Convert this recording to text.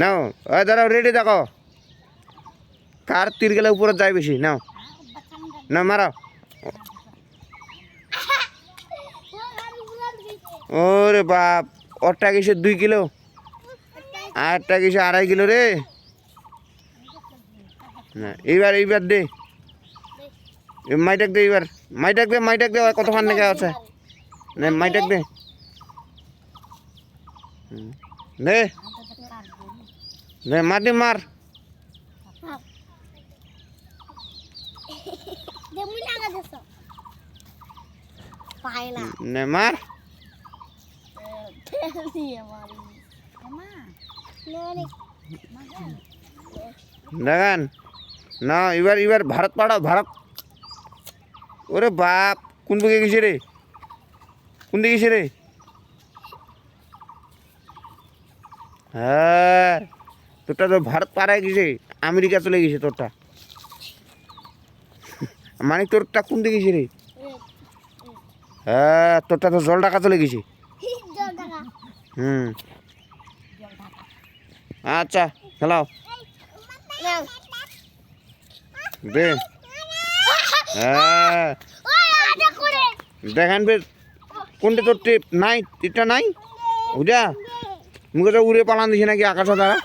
নাও ওই দাঁড়াও রেডি দেখো কার তীর গেলে উপরে যায় বেশি? নাও। না মারাও। ওরে বাপ ওরটা কিসে দুই কিলো। আরটা কিসে আড়াই কিলো রে। না, এইবার এইবার দে। এ মাইটাক দে এইবার। মাইটাক দে মাইটাক দে, ওই কতক্ষণ লেগে আছে। নে, মাইটাক দে। হুম। দে দে মার। দে মার পায় না নে মার। দেখান না, এবার এবার ভারত পাড়াও, ভারত। ওরে বাপ, কোন দিকে গেছে রে? কোন দিকে গেছে তোরটা তো ভারত পাড়ায় গেছে, আমেরিকা চলে গেছে তোরটা। মানে তোরটা কোন দিকে রে? হ্যাঁ তোরটা তো জল ডাকা চলে গেছে। হুম। আচ্ছা খেলাও। দে। হ্যাঁ। দেখান কোনটা তোর টিপ? নাই টিপটা নাই? বুঝা মুখে তো উড়ে পালান দিছি নাকি আকাশ দ্বারা